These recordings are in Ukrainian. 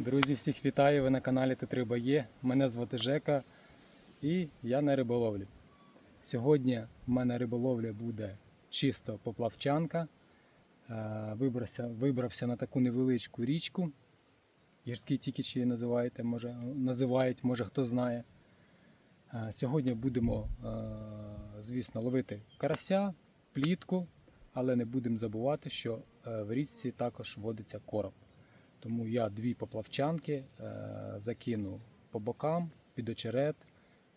Друзі, всіх вітаю! Ви на каналі Тут Риба Є. Мене звати Жека і я на риболовлі. Сьогодні в мене риболовля буде чисто поплавчанка. Е, Вибрався, вибрався на таку невеличку річку. Гірський тікіч її називаєте, може, називають, може хто знає. Е, Сьогодні будемо, е, звісно, ловити карася, плітку, але не будемо забувати, що в річці також водиться короб. Тому я дві поплавчанки е, закину по бокам під очерет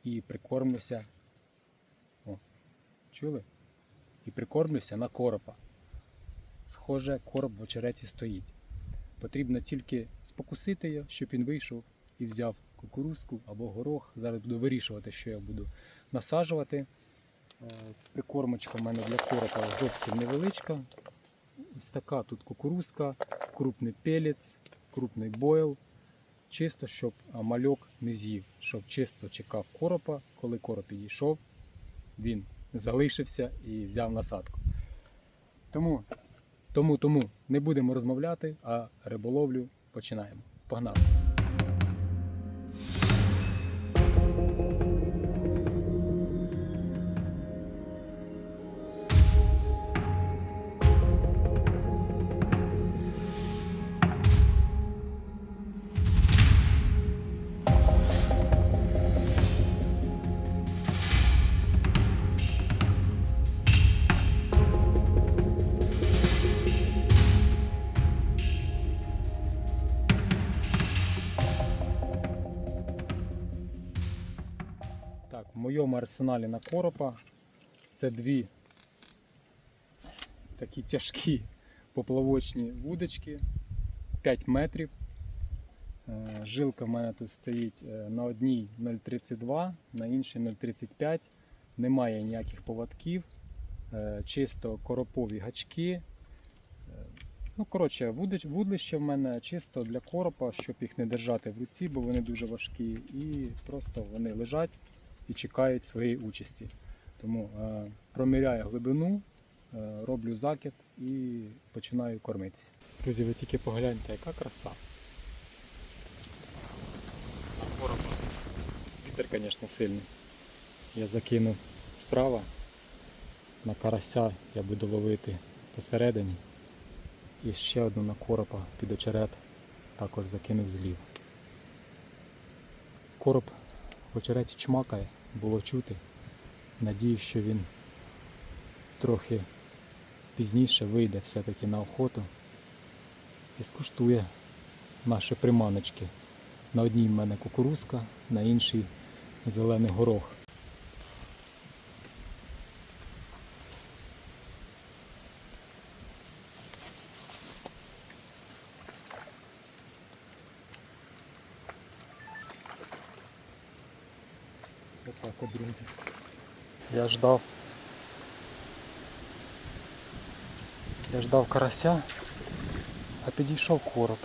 і прикормлюся. О, чули? І прикормлюся на коропа. Схоже, короб в очереті стоїть. Потрібно тільки спокусити його, щоб він вийшов і взяв кукурузку або горох. Зараз буду вирішувати, що я буду насаджувати. Е, Прикормочка в мене для коропа зовсім невеличка. Ось така тут кукурузка, крупний пелець, крупний бойл. Чисто, щоб мальок не з'їв, щоб чисто чекав коропа. Коли короб підійшов, він залишився і взяв насадку. Тому, тому, тому не будемо розмовляти, а риболовлю починаємо. Погнали! Так, в моєму арсеналі на коропа це дві такі тяжкі поплавочні вудочки 5 метрів. Е, Жилка в мене тут стоїть е, на одній 0,32, на іншій 0,35. Немає ніяких поводків, е, чисто коропові гачки. Ну, коротше, вудлище в мене чисто для коропа, щоб їх не держати в руці, бо вони дуже важкі, і просто вони лежать і чекають своєї участі. Тому е, проміряю глибину, е, роблю закид і починаю кормитися. Друзі, ви тільки погляньте, яка краса. Вітер, звісно, сильний. Я закинув справа. На карася я буду ловити посередині. І ще одну на коропа під очерет також закинув зліва. Короб очереті чмакає, було чути. Надію, що він трохи пізніше вийде все-таки на охоту і скуштує наші приманочки. На одній в мене кукурузка, на іншій зелений горох. Отак от, друзі. Я ждав. Я ждав карася, а підійшов короб.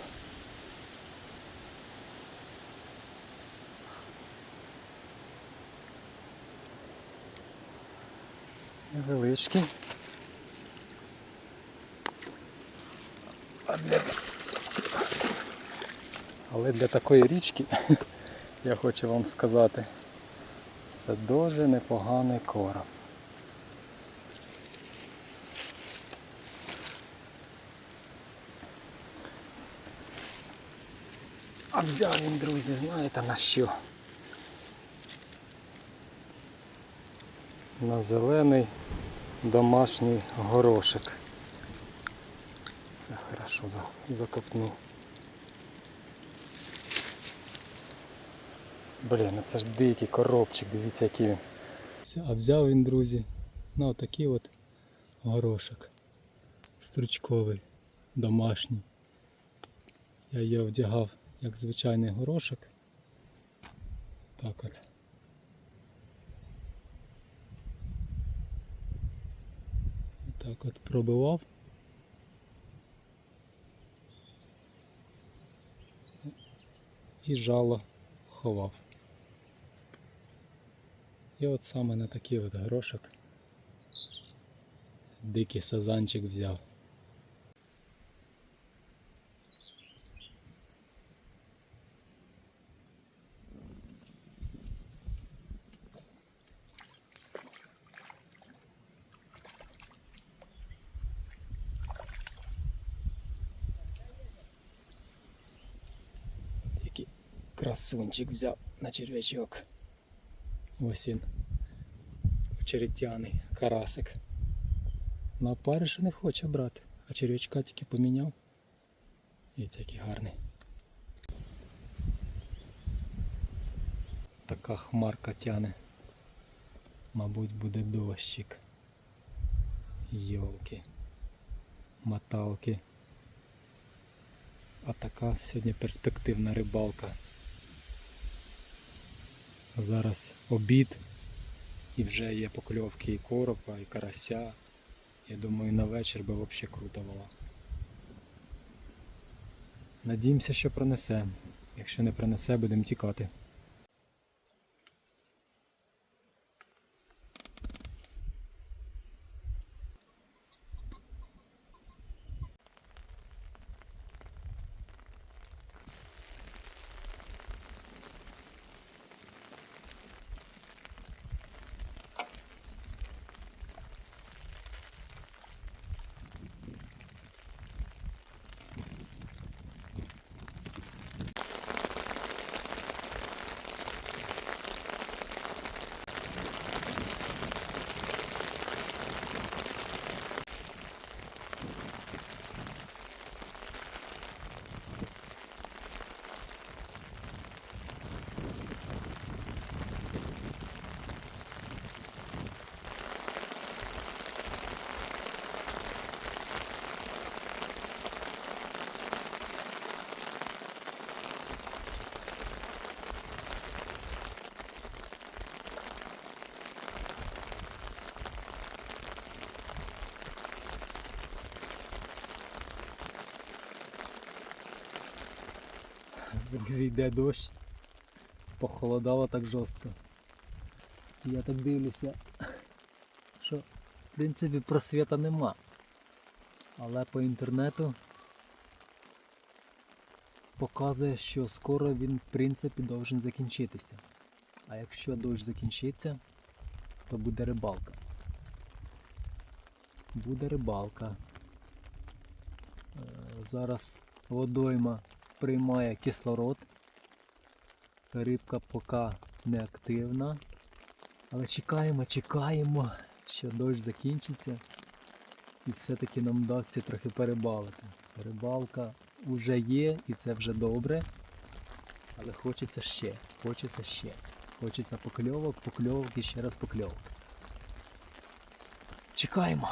Невеличкий. Для... Але для такої річки я хочу вам сказати. Це дуже непоганий короб. А взяв він, друзі, знаєте на що? На зелений домашній горошек. Я хорошо за- закопнув. Блін, ну це ж дикий коробчик, дивіться який він. А взяв він, друзі, на отакий от горошок. Стручковий, домашній. Я його вдягав як звичайний горошок. Так от. Так от пробивав. І жало ховав. І от саме на такий от грошик дикий сазанчик взяв. Красунчик взяв на червячок. Ось він. Очеретяний карасик. На опариша не хоче брати, а черв'ячка тільки поміняв. І це який гарний. Така хмарка тяне. Мабуть, буде дощик. Йолки. Моталки. А така сьогодні перспективна рибалка. Зараз обід і вже є покльовки і коропа, і карася. Я думаю, на вечір би взагалі круто було. Надіємося, що принесе. Якщо не принесе, будемо тікати. Друзі, йде дощ. Похолодало так жорстко. Я так дивлюся, що в принципі просвіта нема. Але по інтернету показує, що скоро він в принципі должен закінчитися. А якщо дощ закінчиться, то буде рибалка. Буде рибалка. Е, Зараз водойма приймає кислород. Рибка поки не активна. Але чекаємо, чекаємо, що дощ закінчиться. І все-таки нам вдасться трохи перебалити. Рибалка вже є і це вже добре. Але хочеться ще, хочеться ще. Хочеться покльовок, покльовок і ще раз покльовок. Чекаємо.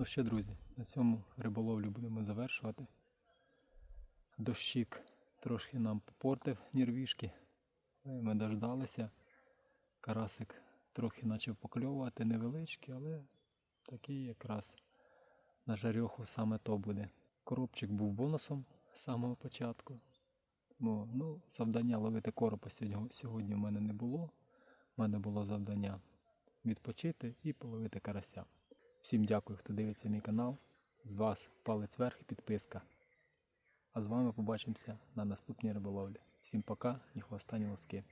Ну що, друзі, на цьому риболовлю будемо завершувати. Дощик трошки нам попортив нервішки. але Ми дождалися. Карасик трохи почав покльовувати, невеличкий, але такий якраз на жарьоху саме то буде. Коробчик був бонусом з самого початку. Бо, ну, завдання ловити коропа сьогодні в мене не було. У мене було завдання відпочити і половити карася. Всім дякую, хто дивиться мій канал. З вас палець вверх і підписка. А з вами побачимося на наступній риболовлі. Всім пока, і хвоста, ні лоски.